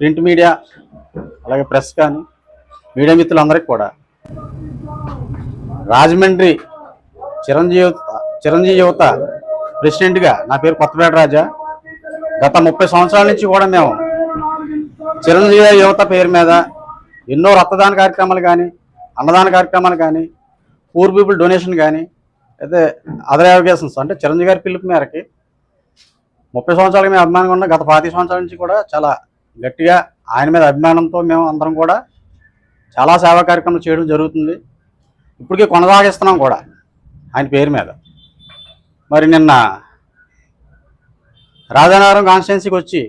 Print media అలాగే press కానీ media మిత్రులందరికీ కూడా. రాజమండ్రి చిరంజీవి చిరంజీవి యువత ప్రెసిడెంట్గా నా పేరు కొత్తపేట రాజా గత ముప్పై సంవత్సరాల నుంచి కూడా మేము చిరంజీవి యువత పేరు మీద ఎన్నో రక్తదాన కార్యక్రమాలు కానీ అన్నదాన కార్యక్రమాలు కానీ పూర్ పీపుల్ డొనేషన్ కానీ అయితే అదర్ అవకేషన్స్ అంటే చిరంజీవి గారి పిలుపు మేరకి ముప్పై సంవత్సరాలకి మేము అభిమానంగా ఉన్న. గత పాతి సంవత్సరాల నుంచి కూడా చాలా గట్టిగా ఆయన మీద అభిమానంతో మేము అందరం కూడా చాలా సేవా కార్యక్రమాలు చేయడం జరుగుతుంది. ఇప్పటికీ కొనసాగిస్తున్నాం కూడా ఆయన పేరు మీద. మరి నిన్న రాజానగరం కాన్స్టిట్యున్సీకి వచ్చి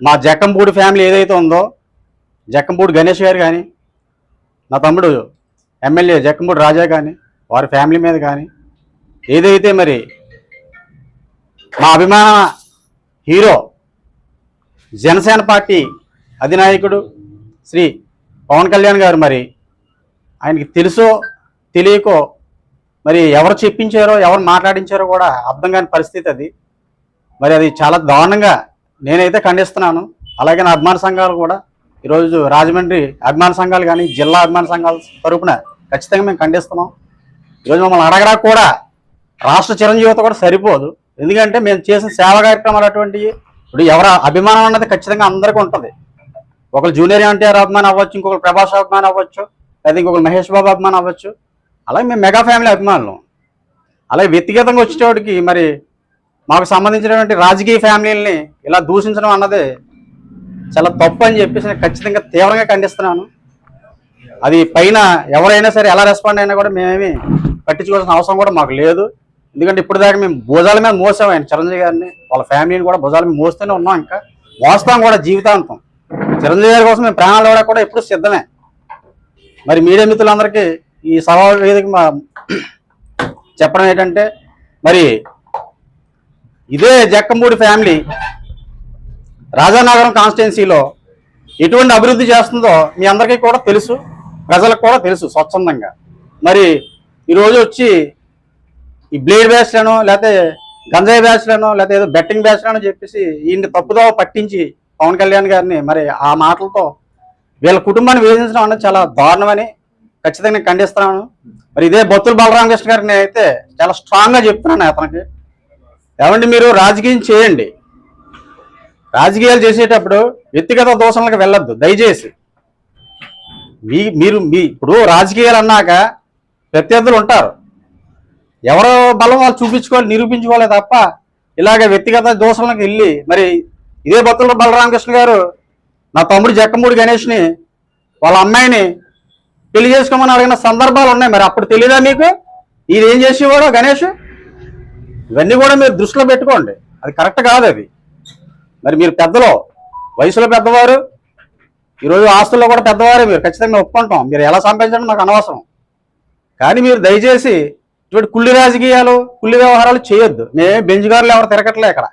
మా జక్కంపూడి ఫ్యామిలీ ఏదైతే ఉందో జక్కంపూడి గణేష్ గారు కానీ నా తమ్ముడు ఎమ్మెల్యే జక్కంపూడి రాజా కానీ వారి ఫ్యామిలీ మీద కానీ ఏదైతే మరి మా అభిమాన హీరో జనసేన పార్టీ అధినాయకుడు శ్రీ పవన్ కళ్యాణ్ గారు మరి ఆయనకి తెలుసో తెలియకో మరి ఎవరు చెప్పించారో ఎవరు మాట్లాడించారో కూడా అర్థం కాని పరిస్థితి అది. మరి అది చాలా దారుణంగా నేనైతే ఖండిస్తున్నాను. అలాగే నా అభిమాన సంఘాలు కూడా ఈరోజు రాజమండ్రి అభిమాన సంఘాలు కానీ జిల్లా అభిమాన సంఘాల తరపున ఖచ్చితంగా మేము ఖండిస్తున్నాం. ఈరోజు మమ్మల్ని అడగడానికి కూడా రాష్ట్ర చిరంజీవిత కూడా సరిపోదు. ఎందుకంటే మేము చేసిన సేవా కార్యక్రమాలు అటువంటివి ఇప్పుడు ఎవరు అభిమానం అన్నది ఖచ్చితంగా అందరికీ ఉంటుంది. ఒకరు జూనియర్ ఎన్టీఆర్ అభిమానం అవ్వచ్చు ఇంకొకరు ప్రభాస్ అభిమానం అవ్వచ్చు లేదా ఇంకొకరు మహేష్ బాబు అభిమానం అవ్వచ్చు. అలాగే మేము మెగా ఫ్యామిలీ అభిమానులు. అలాగే వ్యక్తిగతంగా వచ్చేటోడికి మరి మాకు సంబంధించినటువంటి రాజకీయ ఫ్యామిలీలని ఇలా దూషించడం అన్నది చాలా తప్పు అని చెప్పేసి నేను ఖచ్చితంగా తీవ్రంగా ఖండిస్తున్నాను. అది పైన ఎవరైనా సరే ఎలా రెస్పాండ్ అయినా కూడా మేమేమి పట్టించుకోవాల్సిన అవసరం కూడా మాకు లేదు. ఎందుకంటే ఇప్పటిదాకా దాకా మేము భుజాల మీద మోసాం ఆయన చిరంజీవి గారిని వాళ్ళ ఫ్యామిలీని కూడా భుజాల మీద మోస్తూనే ఉన్నాం ఇంకా. మోస్తాం కూడా జీవితాంతం. చిరంజీవి గారి కోసం మేము ప్రాణాలు కూడా కూడా ఎప్పుడు సిద్ధమే. మరి మీడియా మిత్రులందరికీ ఈ సభా వేదిక మా చెప్పడం ఏంటంటే మరి ఇదే జక్కంపూడి ఫ్యామిలీ రాజానగరం కాన్స్టిట్యున్సీలో ఎటువంటి అభివృద్ధి చేస్తుందో మీ అందరికీ కూడా తెలుసు. ప్రజలకు కూడా తెలుసు స్వచ్ఛందంగా. మరి ఈరోజు వచ్చి ఈ బ్లేడ్ బ్యాచ్లను లేకపోతే గంజాయి బ్యాచ్లను లేకపోతే ఏదో బెట్టింగ్ బ్యాచ్లను చెప్పేసి ఈయన్ని తప్పుదో పట్టించి పవన్ కళ్యాణ్ గారిని మరి ఆ మాటలతో వీళ్ళ కుటుంబాన్ని వేధించడం అనేది చాలా దారుణమని ఖచ్చితంగా ఖండిస్తున్నాను. మరి ఇదే బొత్తుల బలరామకృష్ణ గారిని అయితే చాలా స్ట్రాంగ్గా చెప్తున్నాను అతనికి. ఏమండి మీరు రాజకీయం చేయండి. రాజకీయాలు చేసేటప్పుడు వ్యక్తిగత దోషణలకు వెళ్ళొద్దు దయచేసి. మీ మీరు మీ ఇప్పుడు రాజకీయాలు అన్నాక ప్రత్యర్థులు ఉంటారు. ఎవరో బలం వాళ్ళు చూపించుకోవాలి నిరూపించుకోవాలి తప్ప ఇలాగ వ్యక్తిగత దోషాలకు వెళ్ళి మరి ఇదే బొత్తుల బలరామకృష్ణ గారు నా తమ్ముడు జక్కమూడి గణేష్ని వాళ్ళ అమ్మాయిని పెళ్ళి చేసుకోమని అడిగిన సందర్భాలు ఉన్నాయి. మరి అప్పుడు తెలియదా మీకు? ఇది ఏం చేసేవాడో గణేష్? ఇవన్నీ కూడా మీరు దృష్టిలో పెట్టుకోండి. అది కరెక్ట్ కాదు అది. మరి మీరు పెద్దలో వయసులో పెద్దవారు ఈరోజు ఆస్తుల్లో కూడా పెద్దవారు మీరు. ఖచ్చితంగా ఒప్పుకుంటాం. మీరు ఎలా సంపాదించడం నాకు అనవసరం. కానీ మీరు దయచేసి ఇటువంటి కుళ్ళి రాజకీయాలు కుళ్ళి వ్యవహారాలు చేయొద్దు. మేమే బెంజ్గారులు ఎవరు తిరగట్లే ఇక్కడ.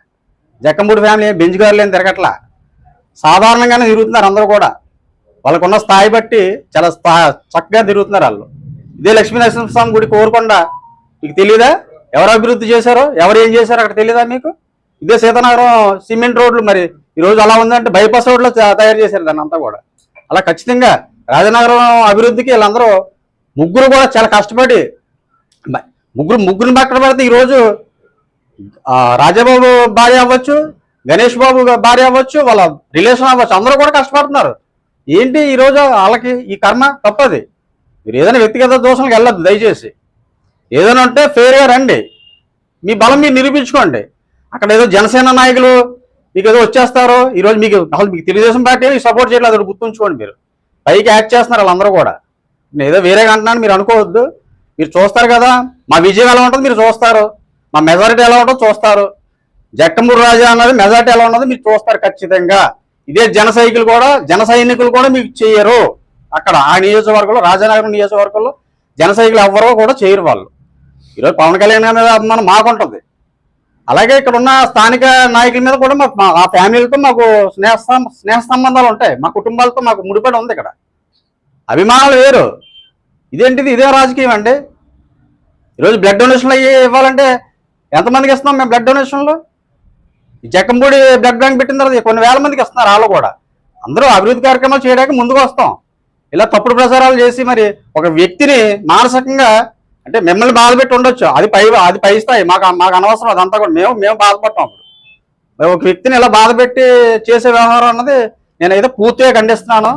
జక్కంపూడి ఫ్యామిలీ ఏం బెంజ్గారులు ఏం తిరగట్లా? సాధారణంగానే తిరుగుతున్నారు అందరూ కూడా. వాళ్ళకున్న స్థాయి బట్టి చాలా స్థా చక్కగా తిరుగుతున్నారు వాళ్ళు. ఇదే లక్ష్మీనరసింహస్వామి గుడి కోరకుండా. మీకు తెలియదా ఎవరు అభివృద్ధి చేశారో ఎవరు ఏం చేశారో అక్కడ తెలియదా మీకు? ఇదే సీతానగరం సిమెంట్ రోడ్లు మరి. ఈరోజు అలా ఉందంటే బైపాస్ రోడ్లో తయారు చేశారు దాన్ని అంతా కూడా. అలా ఖచ్చితంగా రాజనగరం అభివృద్ధికి వీళ్ళందరూ ముగ్గురు కూడా చాలా కష్టపడి ముగ్గురు ముగ్గురిని పక్కన పెడితే ఈరోజు రాజాబాబు భార్య అవ్వచ్చు గణేష్ బాబు భార్య అవ్వచ్చు వాళ్ళ రిలేషన్ అవ్వచ్చు అందరూ కూడా కష్టపడుతున్నారు. ఏంటి ఈరోజు వాళ్ళకి ఈ కర్మ? తప్పది. మీరు ఏదైనా వ్యక్తిగత దోషాలకు వెళ్ళొద్దు దయచేసి. ఏదైనా ఉంటే ఫేర్గా రండి. మీ బలం మీరు నిరూపించుకోండి. అక్కడ ఏదో జనసేన నాయకులు మీకు ఏదో వచ్చేస్తారో ఈరోజు మీకు అసలు మీకు తెలుగుదేశం పార్టీ సపోర్ట్ చేయట్లేదు అది గుర్తుంచుకోండి మీరు. పైకి యాక్ట్ చేస్తున్నారు వాళ్ళందరూ కూడా. నేను ఏదో వేరేగా అంటున్నాను మీరు అనుకోవద్దు. మీరు చూస్తారు కదా మా విజయం ఎలా ఉంటుంది మీరు చూస్తారు. మా మెజారిటీ ఎలా ఉంటుందో చూస్తారు. జట్టమూరు రాజా అన్నది మెజారిటీ ఎలా ఉన్నదో మీరు చూస్తారు ఖచ్చితంగా. ఇదే జన సైకిల్ కూడా జన సైనికులు కూడా మీకు చేయరు. అక్కడ ఆ నియోజకవర్గంలో రాజానగరం నియోజకవర్గంలో జన సైకిల్ ఎవ్వరో కూడా చేయరు వాళ్ళు. ఈరోజు పవన్ కళ్యాణ్ గారి మీద అభిమానం మాకుంటుంది. అలాగే ఇక్కడ ఉన్న స్థానిక నాయకుల మీద కూడా మాకు మా- ఆ ఫ్యామిలీలతో మాకు స్నేహ సం- స్నేహ సంబంధాలు ఉంటాయి. మా కుటుంబాలతో మాకు ముడిపడి ఉంది ఇక్కడ. అభిమానాలు వేరు. ఇదేంటిది? ఇదే రాజకీయం అండి. ఈరోజు బ్లడ్ డొనేషన్లు అయ్యి ఇవ్వాలంటే ఎంతమందికి ఇస్తున్నాం మేము బ్లడ్ డొనేషన్లు ఈ జక్కంపూడి బ్లడ్ బ్యాంక్ పెట్టిన తర్వాత కొన్ని వేల మందికి ఇస్తున్నారు వాళ్ళు కూడా. అందరూ అభివృద్ధి కార్యక్రమాలు చేయడానికి ముందుకు వస్తాం. ఇలా తప్పుడు ప్రచారాలు చేసి మరి ఒక వ్యక్తిని మానసికంగా అంటే మిమ్మల్ని బాధపెట్టి ఉండొచ్చు. అది పై అది పై స్థాయి. మాకు మాకు అనవసరం అదంతా కూడా. మేము మేము బాధపడతాం అప్పుడు. ఒక వ్యక్తిని ఇలా బాధపెట్టి చేసే వ్యవహారం అన్నది నేనైతే పూర్తిగా ఖండిస్తున్నాను.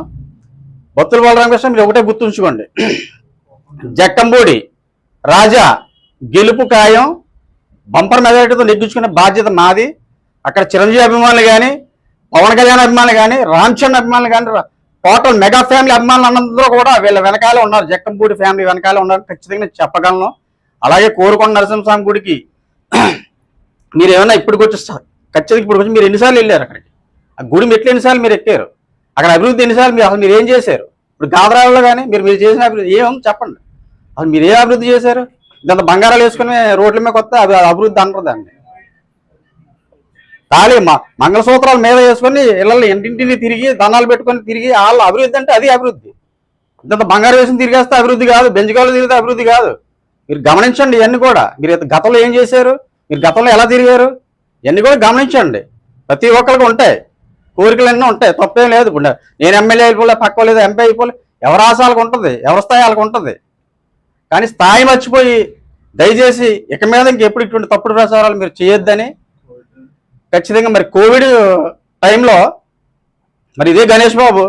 బొత్తుల బలరామకృష్ణ మీరు ఒకటే గుర్తుంచుకోండి. జక్కంబూడి రాజా గెలుపు ఖాయం. బంపర్ మెజారిటీతో నెగ్గించుకునే బాధ్యత మాది అక్కడ చిరంజీవి అభిమానులు కానీ పవన్ కళ్యాణ్ అభిమానులు కానీ రామ్ చరణ్ అభిమానులు కానీ టోటల్ మెగా ఫ్యామిలీ అభిమానులు అన్నందులో కూడా వీళ్ళ వెనకాలే ఉన్నారు. జక్కంపూడి ఫ్యామిలీ వెనకాలే ఉన్నారు. ఖచ్చితంగా నేను చెప్పగలను. అలాగే కోరుకొండ నరసింహస్వామి గుడికి మీరు ఏమైనా ఇప్పటికి వచ్చి ఖచ్చితంగా ఇప్పుడు వచ్చి మీరు ఎన్నిసార్లు వెళ్ళారు అక్కడికి? ఆ గుడి మెట్లు ఎన్నిసార్లు మీరు ఎక్కారు? అక్కడ అభివృద్ధి ఎన్నిసార్లు మీరు అసలు మీరు ఏం చేశారు? ఇప్పుడు గాదరాలలో కానీ మీరు మీరు చేసిన అభివృద్ధి ఏం చెప్పండి. అసలు మీరు ఏ అభివృద్ధి చేశారు? ఇదంతా బంగారాలు వేసుకుని రోడ్ల మీద కొత్త అవి అభివృద్ధి అంటారు దాన్ని తాళి మ- మంగళసూత్రాలు మీద వేసుకొని ఇళ్ళని ఇంటింటిని తిరిగి దండాలు పెట్టుకొని తిరిగి వాళ్ళ అభివృద్ధి అంటే అది అభివృద్ధి. ఇంత బంగారం వేసుకుని తిరిగేస్తే అభివృద్ధి కాదు బెంచకాలు తిరిగితే అభివృద్ధి కాదు. మీరు గమనించండి ఇవన్నీ కూడా. మీరు గతంలో ఏం చేశారు? మీరు గతంలో ఎలా తిరిగారు? ఇవన్నీ కూడా గమనించండి. ప్రతి ఒక్కరికి ఉంటాయి. కోరికలు ఎన్నో ఉంటాయి. తప్పేం లేదు. ఇప్పుడు నేను ఎమ్మెల్యే అయిపోలే పక్క లేదు ఎంపీ అయిపోలే. ఎవరి ఆశాలకు ఉంటుంది? ఎవరి స్థాయి వాళ్ళకు ఉంటుంది? కానీ స్థాయి మర్చిపోయి దయచేసి ఇక మీద ఇంకెప్పుడు ఇటువంటి తప్పుడు ప్రచారాలు మీరు చేయొద్దని ఖచ్చితంగా మరి కోవిడ్ టైంలో మరి ఇదే గణేష్ బాబు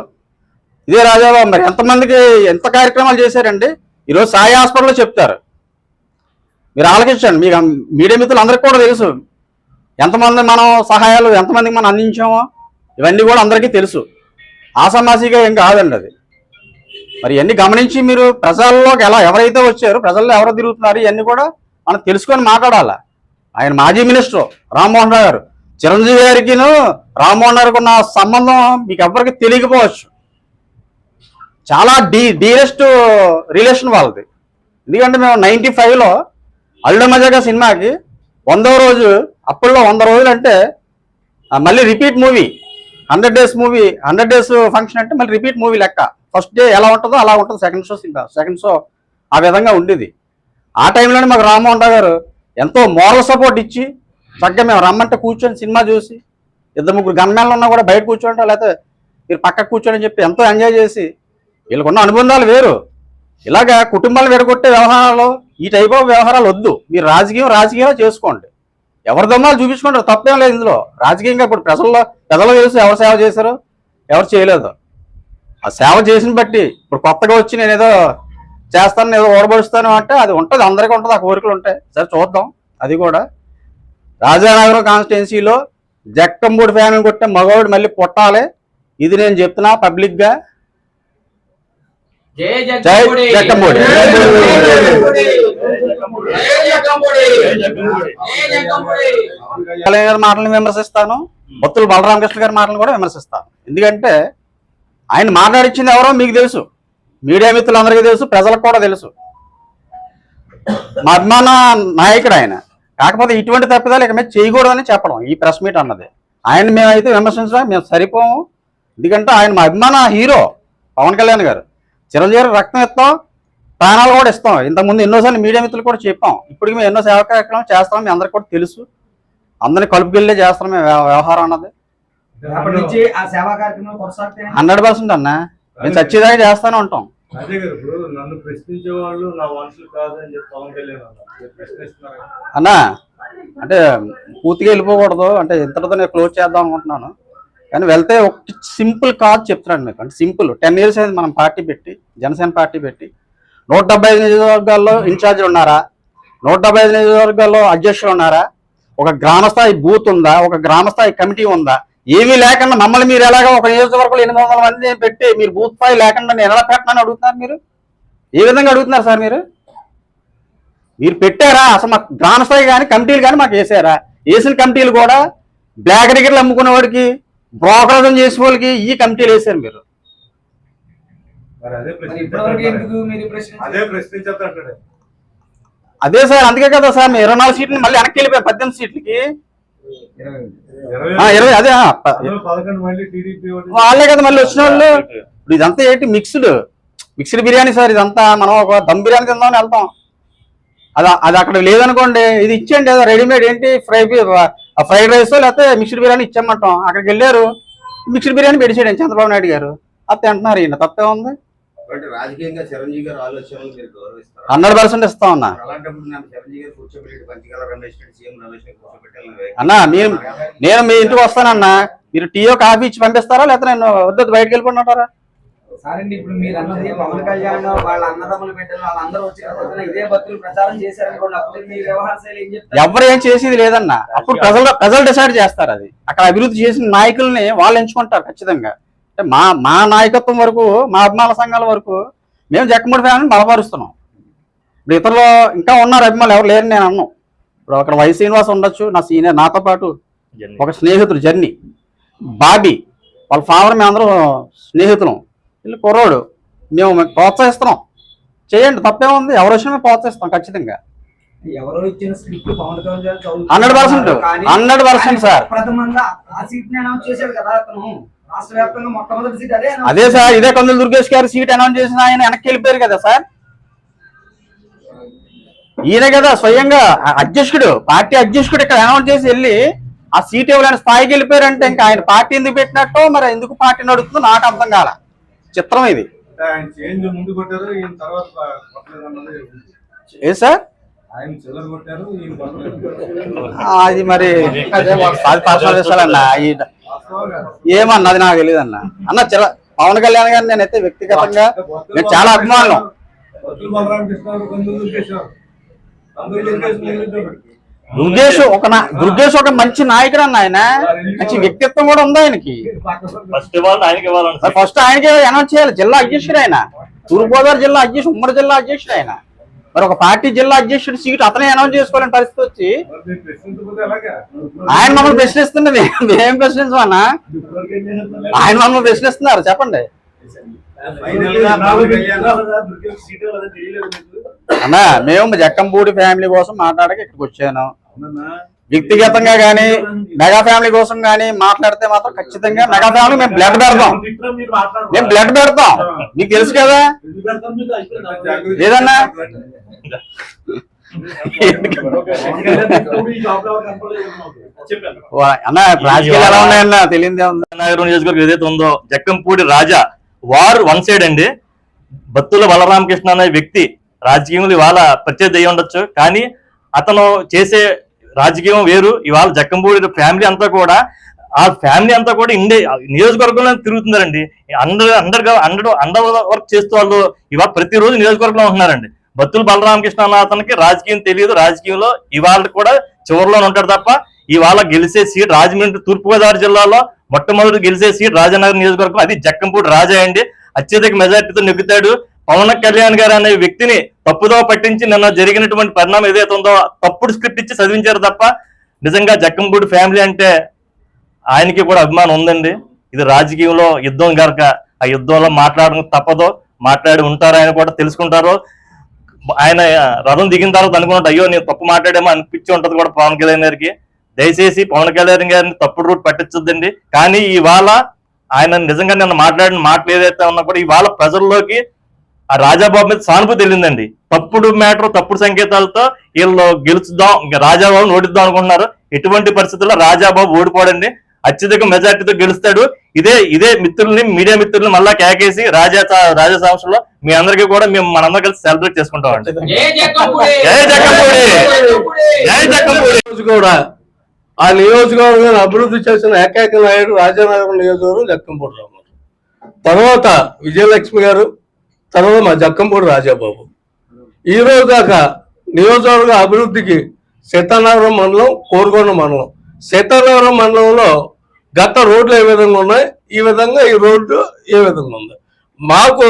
ఇదే రాజాబాబు మరి ఎంతమందికి ఎంత కార్యక్రమాలు చేశారండి? ఈరోజు సాయి హాస్పిటల్లో చెప్తారు. మీరు ఆలోచించండి మీకు మీడియా మిత్రులు అందరికీ కూడా తెలుసు. ఎంతమంది మనం సహాయాలు ఎంతమందికి మనం అందించామో ఇవన్నీ కూడా అందరికీ తెలుసు. ఆసమాసిగా ఏం కాదండి అది. మరి ఇవన్నీ గమనించి మీరు ప్రజల్లోకి ఎలా ఎవరైతే వచ్చారో ప్రజల్లో ఎవరు తిరుగుతున్నారు ఇవన్నీ కూడా మనం తెలుసుకొని మాట్లాడాలి? ఆయన మాజీ మినిస్టర్ రామ్మోహన్ రావు గారు. చిరంజీవి గారికిను రామ్మోహన్ గారికి ఉన్న సంబంధం మీకు ఎవరికి తెలియకపోవచ్చు. చాలా డీ డీరెస్ట్ రిలేషన్ వాళ్ళది. ఎందుకంటే మేము నైన్టీ ఫైవ్లో అల్లుమజగా సినిమాకి వందో రోజు అప్పుల్లో వంద రోజులు అంటే మళ్ళీ repeat movie hundred days movie hundred days function అంటే మళ్ళీ రిపీట్ మూవీ లెక్క. ఫస్ట్ డే ఎలా ఉంటుందో అలా ఉంటుంది second show cinema. Second show ఆ విధంగా ఉండేది. ఆ టైంలోనే మాకు రామ్మోహన్ రావు గారు ఎంతో మోరల్ సపోర్ట్ ఇచ్చి చక్కగా మేము రమ్మంటే కూర్చొని సినిమా చూసి ఇద్దరు ముగ్గురు గన్మేన్లు ఉన్నా కూడా బయట కూర్చోండి లేకపోతే మీరు పక్కకు కూర్చోని చెప్పి ఎంతో ఎంజాయ్ చేసి వీళ్ళకున్న అనుబంధాలు వేరు. ఇలాగా కుటుంబాలు విడగొట్టే వ్యవహారాలు ఈ టైప్ ఆఫ్ వ్యవహారాలు వద్దు. మీరు రాజకీయం రాజకీయం చేసుకోండి. ఎవరి దమ్మాలు చూపించుకుంటారు తప్పేం లేదు ఇందులో. రాజకీయంగా ఇప్పుడు ప్రజల్లో ప్రజలు చేసి ఎవరు సేవ చేశారు ఎవరు చేయలేదు. ఆ సేవ చేసిన బట్టి ఇప్పుడు కొత్తగా వచ్చి నేను ఏదో చేస్తాను ఏదో ఓడబడుస్తాను అంటే అది ఉంటుంది అందరికీ ఉంటుంది ఆ కోరికలు ఉంటాయి. సరే చూద్దాం అది కూడా. రాజానగరం కాన్స్టిట్యున్సీలో జక్కంబూడి ఫ్యాన్ కొట్టే మగవాడు మళ్ళీ పుట్టాలి. ఇది నేను చెప్తున్నా పబ్లిక్గా. జై. కళ్యాణ్ గారి మాటలను విమర్శిస్తాను. భక్తులు బలరామకృష్ణ గారి మాటలను కూడా విమర్శిస్తాను. ఎందుకంటే ఆయన మాట్లాడించింది ఎవరో మీకు తెలుసు. మీడియా మిత్రులందరికీ తెలుసు ప్రజలకు కూడా తెలుసు. మా అభిమాన నాయకుడు ఆయన. కాకపోతే ఇటువంటి తప్పిదాలు ఇక మీద చేయకూడదని చెప్పడం ఈ ప్రెస్ మీట్ అన్నది. ఆయన మేమైతే విమర్శించడం మేము సరిపోము. ఎందుకంటే ఆయన మా అభిమాన హీరో పవన్ కళ్యాణ్ గారు. చిరంజీవి రక్తం ఇస్తాం ప్రాణాలు కూడా ఇస్తాం. ఇంతకుముందు ఎన్నోసార్లు మీడియా మిత్రులు కూడా చెప్పాం. ఇప్పటికి మేము ఎన్నో సేవా కార్యక్రమం చేస్తాం మీ అందరికి కూడా తెలుసు. అందరిని కలుపుకెళ్ళే చేస్తాం మేము వ్యవహారం అన్నది. హండ్రెడ్ పర్సెంట్ అన్న. మేము చచ్చేదాకా చేస్తానే ఉంటాం. అదే కదా ఇప్పుడు నన్ను ప్రశ్నించే వాళ్ళు నా మనుషులు కాదని చెప్పి పవన్ కళ్యాణ్ అన్నారు. మీరు ప్రశ్నిస్తున్నారు? కదా. అన్న అంటే పూర్తిగా వెళ్ళిపోకూడదు. అంటే ఇంతటితో నేను క్లోజ్ చేద్దాం అనుకుంటున్నాను. కానీ వెళ్తే ఒక సింపుల్ కాజ్ చెప్తున్నాను మీకు. అంటే సింపుల్. టెన్ ఇయర్స్ అయింది మనం పార్టీ పెట్టి జనసేన పార్టీ పెట్టి. నూట డెబ్బై ఐదు నియోజకవర్గాల్లో ఇన్ఛార్జీలు ఉన్నారా? నూట డెబ్బై ఐదు నియోజకవర్గాల్లో అధ్యక్షులు ఉన్నారా? ఒక గ్రామస్థాయి బూత్ ఉందా? ఒక గ్రామస్థాయి కమిటీ ఉందా? ఏమీ లేకుండా మమ్మల్ని మీరు ఎలాగ ఒక నియోజకవర్గంలో ఎనిమిది వందల మంది పెట్టి మీరు బూత్ స్థాయి లేకుండా నేను ఎలా పెట్టనని అడుగుతున్నారు మీరు? ఏ విధంగా అడుగుతున్నారు సార్ మీరు? మీరు పెట్టారా? అసలు మాకు గ్రామ స్థాయి కానీ కమిటీలు కానీ మాకు వేసారా? వేసిన కమిటీలు కూడా బ్లాక్ టికెట్లు అమ్ముకునే వాడికి బ్రోకరేజం చేసే వాళ్ళకి ఈ కమిటీలు వేసారు మీరు. మరి అదే సార్ అందుకే కదా సార్ ఇరవై నాలుగు సీట్లు మళ్ళీ వెనక్కి వెళ్ళిపోయాం పద్దెనిమిది సీట్లకి. ఇరవై అదే వాళ్ళే. కదా మళ్ళీ వచ్చిన వాళ్ళు. ఇప్పుడు ఇదంతా ఏంటి మిక్స్డ్ మిక్స్డ్ బిర్యానీ సార్ ఇదంతా మనం ఒక దమ్ బిర్యానీ తిందామని వెళ్తాం. అది అది అక్కడ లేదనుకోండి ఇది ఇచ్చేయండి ఏదో రెడీమేడ్ ఏంటి ఫ్రై ఫ్రైడ్ రైస్ లేకపోతే మిక్స్డ్ బిర్యానీ ఇచ్చామంటాం అక్కడికి వెళ్ళారు మిక్స్డ్ బిర్యానీ పెట్టేసాడు చంద్రబాబు నాయుడు గారు. అది తింటున్నారు ఈయన. తప్పే ఉంది. రాజకీయంగా చిరంజీవి గారి ఆలోచనలు మీరు గౌరవిస్తారు? హండ్రెడ్ పర్సెంట్ ఇస్తా ఉన్నా అలాంటప్పుడు నన్ను చిరంజీవి గారు కూర్చోబెట్టి పంచగల రమేష్ రెడ్డి సీఎం రమేష్ రెడ్డి కూర్చోబెట్టాలని అన్నా మీరు నేను మీ ఇంటికి వస్తానన్నా. మీరు టీయో కాఫీ ఇచ్చి పంపిస్తారా? లేకపోతే నేను వద్దు బయటకు వెళ్ళిపోయినటారా సరే అండి ఇప్పుడు మీరు అన్నది పవన్ కళ్యాణ్ వాళ్ళ అన్నదమ్ముల బిడ్డలు వాళ్ళందరూ వచ్చిన రోజున ఇదే భక్తులు ప్రచారం చేశారనుకోండి అప్పుడు మీ వ్యవహార శైలి ఏం చెప్తారు? ఎవరు ఏం చేసేది లేదన్నా. అప్పుడు ప్రజలు ప్రజలు డిసైడ్ చేస్తారు అది. అక్కడ అభివృద్ధి చేసిన నాయకుల్ని వాళ్ళు ఎంచుకుంటారు ఖచ్చితంగా. అంటే మా మా నాయకత్వం వరకు మా అభిమాన సంఘాల వరకు మేము జక్కముడి ఫ్యామిలీని బలపరుస్తున్నాం. ఇప్పుడు ఇతరులు ఇంకా ఉన్నారు అభిమానులు ఎవరు లేరు నేను అన్నాం. ఇప్పుడు అక్కడ వై శ్రీనివాస్ ఉండొచ్చు నా సీనియర్ నాతో పాటు ఒక స్నేహితుడు జర్నీ. బాబీ వాళ్ళ ఫాదర్ మేమందరం స్నేహితులం. వీళ్ళు కుర్రోడు. మేము మేము ప్రోత్సహిస్తున్నాం. చేయండి తప్పేముంది ఎవరు వచ్చినా మేము ప్రోత్సహిస్తాం ఖచ్చితంగా. ఎవరో చదువుతున్నారు. 100% కానీ 100% సార్. అదే సార్ ఇదే కొందరు దుర్గేష్ గారు సీట్ అనౌన్స్ చేసిన ఆయన వెనక్కి వెళ్ళిపోయారు కదా సార్? ఈయన కదా స్వయంగా అధ్యక్షుడు పార్టీ అధ్యక్షుడు ఇక్కడ అనౌన్స్ చేసి వెళ్ళి ఆ సీట్ ఇవ్వలేని స్థాయికి వెళ్ళిపోయారంటే ఇంకా ఆయన పార్టీ ఎందుకు పెట్టినట్టు మరి ఎందుకు పార్టీ నడుస్తుందో నాకు అర్థం కాల. చిత్రం ఇది. ఆయన చేంజ్ ముందు కొట్టారు ఈయన తర్వాత కొట్టలేదు అన్నది. ఉంది. ఏ సార్? అది మరి అది పర్సనల్ విషయాలన్నా ఈ- వాస్తవంగా ఏమన్నది నాకు తెలియదు అన్న అన్న చిర పవన్ కళ్యాణ్ గారిని నేనైతే వ్యక్తిగతంగా నేను చాలా అభిమానం. దుర్గేష్ ఒక దుర్గేష్ ఒక మంచి నాయకుడు అన్న ఆయన. మంచి వ్యక్తిత్వం కూడా ఉంది ఆయనకి. ఫస్ట్ ఆయనకి అనౌన్స్ చేయాలి. జిల్లా అధ్యక్షుడు ఆయన. తూర్పుగోదావరి జిల్లా అధ్యక్షుడు ఉమ్మడి జిల్లా అధ్యక్షుడు ఆయన. మరి ఒక పార్టీ జిల్లా అధ్యక్షుడు సీట్ అతనే అనౌన్స్ చేసుకోవాలని పరిస్థితి వచ్చి ఆయన మమ్మల్ని ప్రశ్నిస్తున్నది మేం ప్రశ్నించమన్నా? ఆయన మమ్మల్ని ప్రశ్నిస్తున్నారు. చెప్పండి? అన్నా మేము జక్కంపూడి ఫ్యామిలీ కోసం మాట్లాడక ఇక్కడికి వచ్చాను? వ్యక్తిగతంగా గానీ మెగా ఫ్యామిలీ కోసం గానీ మాట్లాడితే మాత్రం ఖచ్చితంగా మెగా ఫ్యామిలీ మేము బ్లడ్ పెడతాం. మేము బ్లడ్ పెడతాం. మీకు తెలుసు కదా? ఏదన్నా? అన్న రాజకీయాలు ఎలా ఉన్నాయన్న? తెలియదే నగరం నియోజకవర్గం ఏదైతే ఉందో జక్కంపూడి రాజా వారు వన్ సైడ్ అండి. బత్తుల బలరామకృష్ణ అనే వ్యక్తి రాజకీయంలో ఇవాళ ప్రత్యేక ఉండొచ్చు. కానీ అతను చేసే రాజకీయం వేరు. ఇవాళ జక్కంపూడి ఫ్యామిలీ అంతా కూడా ఆ ఫ్యామిలీ అంతా కూడా ఇండే నియోజకవర్గంలో తిరుగుతున్నారండి. అందరు అందరు అందరూ అండర్ వర్క్ చేస్తూ వాళ్ళు ఇవాళ ప్రతిరోజు నియోజకవర్గంలో ఉంటున్నారండి. బత్తుల బలరామకృష్ణ అన్న అతనికి రాజకీయం తెలియదు. రాజకీయంలో ఇవాళ కూడా చివరిలో ఉంటాడు తప్ప ఇవాళ గెలిచే సీట్ రాజమండ్రి తూర్పుగోదావరి జిల్లాలో మొట్టమొదటి గెలిచే సీట్ రాజనగర్ నియోజకవర్గం. అది జక్కంపూడి రాజా అండి. అత్యధిక మెజార్టీతో నెగ్గుతాడు. పవన్ కళ్యాణ్ గారు అనే వ్యక్తిని తప్పుదో పట్టించి నిన్న జరిగినటువంటి పరిణామం ఏదైతే ఉందో తప్పుడు స్క్రిప్ట్ ఇచ్చి చదివించారు తప్ప నిజంగా జక్కంపూడి ఫ్యామిలీ అంటే ఆయనకి కూడా అభిమానం ఉందండి. ఇది రాజకీయంలో యుద్ధం కనుక ఆ యుద్ధంలో మాట్లాడడం తప్పదో మాట్లాడి ఉంటారో ఆయన కూడా తెలుసుకుంటారో. ఆయన రథం దిగిన తర్వాత అనుకున్నట్టు అయ్యో నేను తప్పు మాట్లాడేమో అనిపించి ఉంటుంది కూడా పవన్ కళ్యాణ్ గారికి. దయచేసి పవన్ కళ్యాణ్ గారిని తప్పుడు రూట్ పట్టించొద్దండి. కానీ ఇవాళ ఆయన నిజంగా నిన్న మాట్లాడిన మాటలు ఏదైతే ఉన్నా కూడా ఇవాళ ప్రజల్లోకి ఆ రాజాబాబు మీద సానుభూతి వెళ్ళిందండి తప్పుడు మ్యాటర్ తప్పుడు సంకేతాలతో వీళ్ళు గెలుచుదాం ఇంకా రాజాబాబుని ఓడిద్దాం అనుకుంటున్నారు. ఎటువంటి పరిస్థితుల్లో రాజాబాబు ఓడిపోడండి. అత్యధిక మెజార్టీతో గెలుస్తాడు. ఇదే ఇదే మిత్రుల్ని మీడియా మిత్రుల్ని మళ్ళా కేకేసి రాజా రాజా సంవత్సరంలో మీ అందరికీ కూడా మేము మనందరం కలిసి సెలబ్రేట్ చేసుకుంటాం అండి జై జగ్గంపూడి! జై జగ్గంపూడి! జగ్గంపూడి! జై జక్కంపూడి! రోజు కూడా ఆ నియోజకవర్గాన్ని అభివృద్ధి చేసిన ఏకైక నాయుడు రాజానగరం నియోజకవర్గం జక్కంపూడి తర్వాత విజయలక్ష్మి గారు తర్వాత మా జక్కంపూడి రాజాబాబు. ఈరోజు దాకా నియోజకవర్గ అభివృద్ధికి సీతానగరం మండలం కోరుకొండ మండలం. సీతానగరం మండలంలో గత రోడ్లు ఏ విధంగా ఉన్నాయి? ఈ విధంగా ఈ రోడ్డు ఏ విధంగా ఉంది? మాకు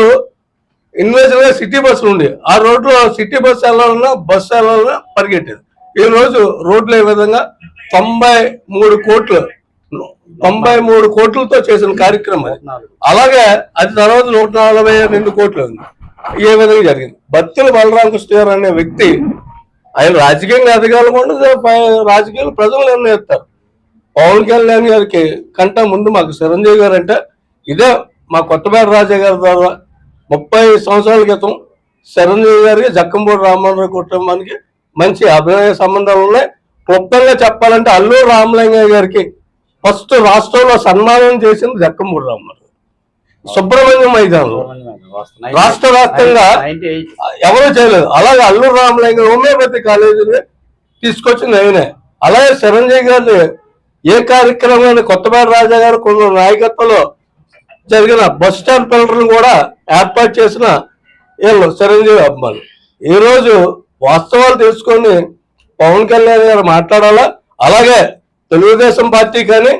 ఇన్వెస్ట్గా సిటీ బస్సు ఉంది ఆ రోడ్లో సిటీ బస్సు వెళ్ళాలన్నా బస్సు వెళ్ళాలన్నా పరిగెట్టేది. ఈ రోజు రోడ్లు ఏ విధంగా? తొంభై మూడు కోట్లు తొంభై మూడు కోట్లతో చేసిన కార్యక్రమం అలాగే అది తర్వాత నూట నలభై రెండు కోట్లు ఉంది. ఏ విధంగా జరిగింది? బత్తుల బలరామకృష్ణ గారు అనే వ్యక్తి ఆయన రాజకీయంగా ఎదగాలకుండా రాజకీయాలు ప్రజలు నిర్ణయిస్తారు. పవన్ కళ్యాణ్ గారికి కంటే ముందు మాకు చిరంజీవి గారు అంటే ఇదే మా కొత్తపేట రాజా గారి ద్వారా ముప్పై సంవత్సరాల క్రితం చిరంజీవి గారికి జక్కంపూడి రామారావు కుటుంబానికి మంచి అభినయ సంబంధాలు ఉన్నాయి. క్లుప్తంగా చెప్పాలంటే అల్లూరు రామలింగయ్య గారికి ఫస్ట్ రాష్ట్రంలో సన్మానం చేసింది జక్కంపూడి రామారావు సుబ్రహ్మణ్యం మైదానంలో రాష్ట్ర వ్యాప్తంగా ఎవరు చేయలేదు. అలాగే అల్లూరు రామలింగ హోమియోపతి కాలేజీని తీసుకొచ్చింది ఆయనే. అలాగే చిరంజీవి గారిని ఏ కార్యక్రమాన్ని కొత్తపేట రాజా గారు కొందరు నాయకత్వంలో జరిగిన బస్ స్టాండ్ పిల్లర్లు కూడా ఏర్పాటు చేసిన వీళ్ళు చిరంజీవి అభిమానులు. ఈ రోజు వాస్తవాలు తెలుసుకొని పవన్ కళ్యాణ్ గారు మాట్లాడాలా? అలాగే తెలుగుదేశం పార్టీ కానీ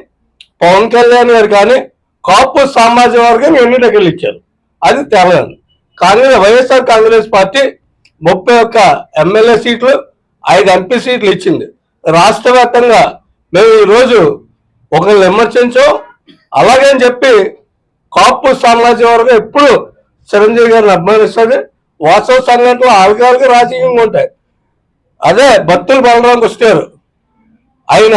పవన్ కళ్యాణ్ గారు కానీ కాపు సామాజిక వర్గం ఎన్ని దగ్గరలు ఇచ్చారు. అది తెలంగాణ కాంగ్రెస్ వైఎస్ఆర్ కాంగ్రెస్ పార్టీ ముప్పై ఒక్క ఎమ్మెల్యే సీట్లు ఐదు ఎంపీ సీట్లు ఇచ్చింది. రాష్ట్ర వ్యాప్తంగా మేము ఈరోజు ఒకరిని విమర్శించాం. అలాగే అని చెప్పి కాపు సామాజిక వర్గం ఎప్పుడు చిరంజీవి గారిని అభిమానిస్తుంది. వాస్తవ సంఘటనలు ఆల్గాలుగా రాజకీయంగా ఉంటాయి. అదే భక్తులు బలరాం వస్తారు. ఆయన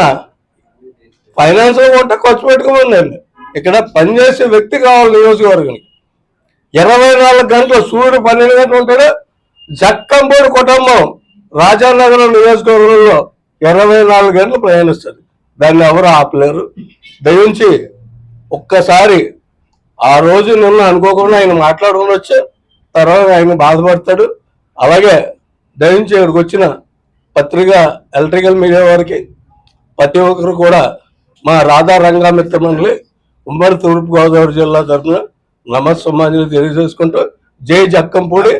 ఫైనాన్స్లో ఖర్చు పెట్టుకోమండి ఇక్కడ పనిచేసే వ్యక్తి కావాలి నియోజకవర్గానికి. ఇరవై నాలుగు గంటలు సూర్యుడు పన్నెండు గంటలు ఉంటాడు. జక్కంపూడి కుటుంబం రాజానగరం నియోజకవర్గంలో ఇరవై నాలుగు గంటలు ప్రయాణిస్తుంది. దాన్ని ఎవరు ఆపలేరు? దయించి ఒక్కసారి ఆ రోజు నిన్న అనుకోకుండా ఆయన మాట్లాడుకుని వచ్చి తర్వాత ఆయన బాధపడతాడు. అలాగే దయించి ఇక్కడికి వచ్చిన పత్రిక ఎలక్ట్రికల్ మీడియా వారికి ప్రతి ఒక్కరు కూడా మా రాధా రంగామిత్ర మండలి ఉమ్మడి తూర్పుగోదావరి జిల్లా తరఫున నమస్సమాజులు తెలియజేసుకుంటూ జై జక్కంపూడి.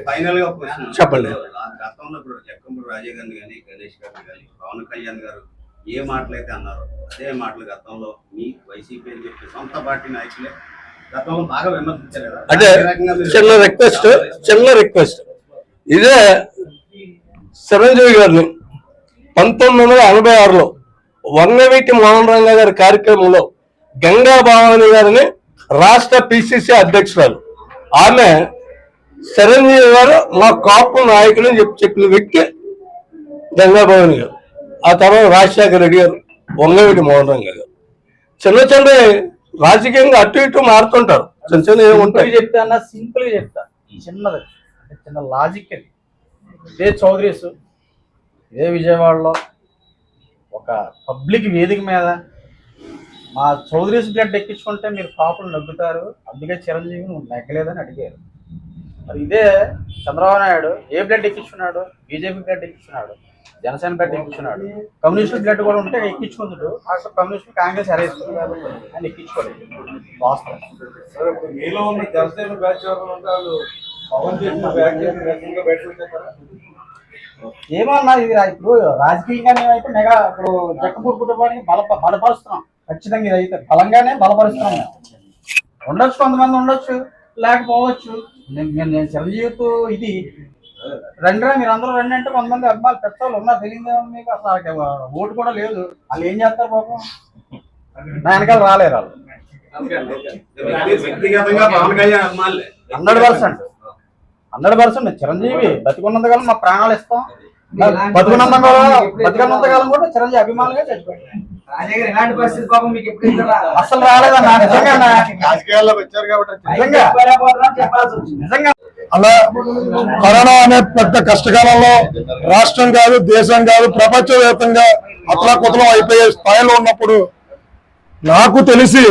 చెప్పండి. గతంలో ఇప్పుడు జక్కంపూడి కానీ గణేష్ కానీ పవన్ కళ్యాణ్ గారు ఏ మాటలైతే అన్నారో అదే మాటలు గతంలో మీ వైసీపీ అని చెప్పి సొంత పార్టీ నాయకులే గతంలో బాగా విమర్శించారు అంటే చిన్న రిక్వెస్ట్ చిన్న రిక్వెస్ట్ ఇదే చిరంజీవి గారిని పంతొమ్మిది వందల ఎనభై ఆరులో వంగవీటి మోహనరంగ గారి కార్యక్రమంలో గంగా భావాని గారిని రాష్ట్ర పిసిసి అధ్యక్షురాలు. ఆమె చిరంజీవి గారు మా కాపు నాయకులు అని చెప్పి చెప్పిన వ్యక్తి గంగా భావాని గారు. ఆ తర్వాత రాజశేఖర రెడ్డి గారు వంగవీటి మోహన్రంగ గారు. చిన్న చిన్న రాజకీయంగా అటు ఇటు మారుతుంటారు. చిన్న చిన్న సింపుల్ చెప్తా అన్న సింపుల్గా చెప్తా. చిన్నది చిన్న లాజిక్ అది. ఇదే చౌదరీస్ ఇదే విజయవాడలో ఒక పబ్లిక్ వేదిక మీద మా చౌదరీస్ బ్లడ్ ఎక్కించుకుంటే మీరు పాపలు నగ్గుతారు. అందుకే చిరంజీవి నువ్వు నగ్గలేదని అడిగారు. మరి ఇదే చంద్రబాబు నాయుడు ఏ బ్లడ్ ఎక్కించుకున్నాడు? బీజేపీ బ్లడ్ ఎక్కించుకున్నాడు. జనసేన బ్లడ్ ఎక్కించుకున్నాడు. కమ్యూనిస్ట్ బ్లడ్ కూడా ఉంటే ఎక్కించుకుంటాడు అసలు కమ్యూనిస్ట్ కాంగ్రెస్ అరేస్తుంది కాబట్టి ఆయన ఎక్కించుకోలేదు. వాస్తవం. మీలో ఉన్న జనసేన బ్యాచ్ పవన్ చేసిన బయటకు ఏమన్నా ఇది ఇప్పుడు రాజకీయంగా మేమైతే మెగా ఇప్పుడు జక్కపూర్ కుటుంబానికి బల బలపరుస్తున్నాం. ఖచ్చితంగా ఇది అయితే బలంగానే బలపరుస్తున్నాం ఉండొచ్చు కొంతమంది ఉండొచ్చు లేకపోవచ్చు. నేను చిరంజీవితో ఇది రండిరా మీరు అందరూ రండి అంటే కొంతమంది అభిమానులు పెద్దవాళ్ళు ఉన్నారు తెలియదు మీకు అసలు ఓటు కూడా లేదు. వాళ్ళు ఏం చేస్తారు పాపం? నా వెనకాల రాలేరు వాళ్ళు. Hundred percent. Hundred percent. Chiranjeevi బతికున్నంత కాలం మా ప్రాణాలు ఇస్తాం. బతుకున్నంత కాలం బతికున్నంత కాలం కూడా చిరంజీవి అభిమానులుగా చచ్చిపోయాడు? అసలు రాలేదన్నా నిజంగా రాజకీయాల్లో వచ్చారు కాబట్టి నిజంగా. అలా కరోనా అనే పెద్ద కష్టకాలంలో రాష్ట్రం కాదు దేశం కాదు ప్రపంచవ్యాప్తంగా అతలాకుతలం అయిపోయే స్థాయిలో ఉన్నప్పుడు నాకు తెలిసి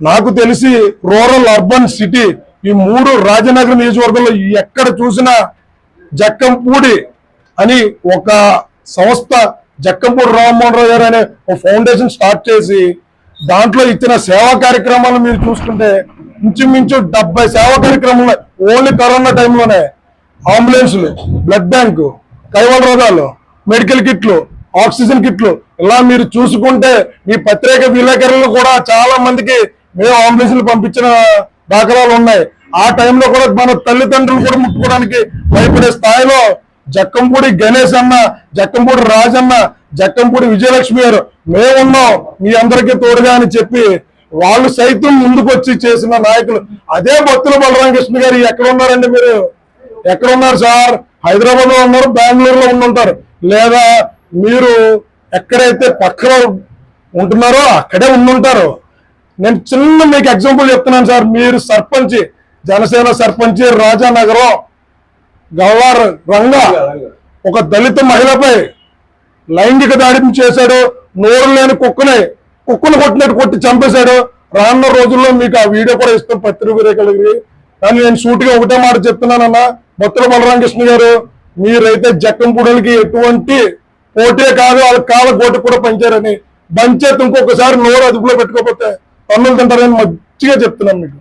నాకు తెలిసి రూరల్ అర్బన్ సిటీ ఈ మూడు రాజనగర నియోజకవర్గంలో ఎక్కడ చూసినా జక్కంపూడి అని ఒక సంస్థ జక్కంపూడి రామ్మోహన్ రావు గారు అనే ఒక ఫౌండేషన్ స్టార్ట్ చేసి దాంట్లో ఇచ్చిన సేవా కార్యక్రమాలు మీరు చూసుకుంటే ఇంచుమించు డెబ్బై సేవా కార్యక్రమాలు ఓన్లీ కరోనా టైంలోనే. అంబులెన్సులు బ్లడ్ బ్యాంకు కైవల రోగాలు మెడికల్ కిట్లు ఆక్సిజన్ కిట్లు ఇలా మీరు చూసుకుంటే మీ పత్రిక విలేకరులు కూడా చాలా మందికి మేము అంబులెన్సులు పంపించిన దాఖలాలు ఉన్నాయి. ఆ టైంలో కూడా మన తల్లిదండ్రులు కూడా ముట్టుకోవడానికి భయపడే స్థాయిలో జక్కంపూడి గణేష్ అన్న జక్కంపూడి రాజన్న జక్కంపూడి విజయలక్ష్మి గారు మేమున్నాం మీ అందరికీ తోడుగా అని చెప్పి వాళ్ళు సైతం ముందుకొచ్చి చేసిన నాయకులు. అదే భక్తుల బలరామకృష్ణ గారు ఎక్కడ ఉన్నారండి మీరు? ఎక్కడ ఉన్నారు సార్? హైదరాబాద్లో ఉన్నారు బెంగళూరులో ఉండుంటారు. లేదా మీరు ఎక్కడైతే పక్కన ఉంటున్నారో అక్కడే ఉండుంటారు. నేను చిన్న మీకు ఎగ్జాంపుల్ చెప్తున్నాను సార్. మీరు సర్పంచ్ జనసేన సర్పంచ్ రాజానగరం గల్లార్ రంగ ఒక దళిత మహిళపై లైంగిక దాడిని చేశాడు. నోరు లేని కుక్కని కుక్కను కొట్టినట్టు కొట్టి చంపేశాడు. రానున్న రోజుల్లో మీకు ఆ వీడియో కూడా ఇస్తాం. పత్రిక విలేకరులకి కానీ నేను సూటిగా ఒకటే మాట చెప్తున్నానన్నా. బొత్తుల బలరామకృష్ణ గారు మీరైతే జక్కంపూడలకి ఎటువంటి పోటీ కాదు వాళ్ళ కాళ్ళ గోటు కూడా పంచారని. బంచేత్ ఇంకొకసారి నోరు అదుపులో పెట్టుకోకపోతే పన్నులు తింటారని మంచిగా చెప్తున్నాను మీకు.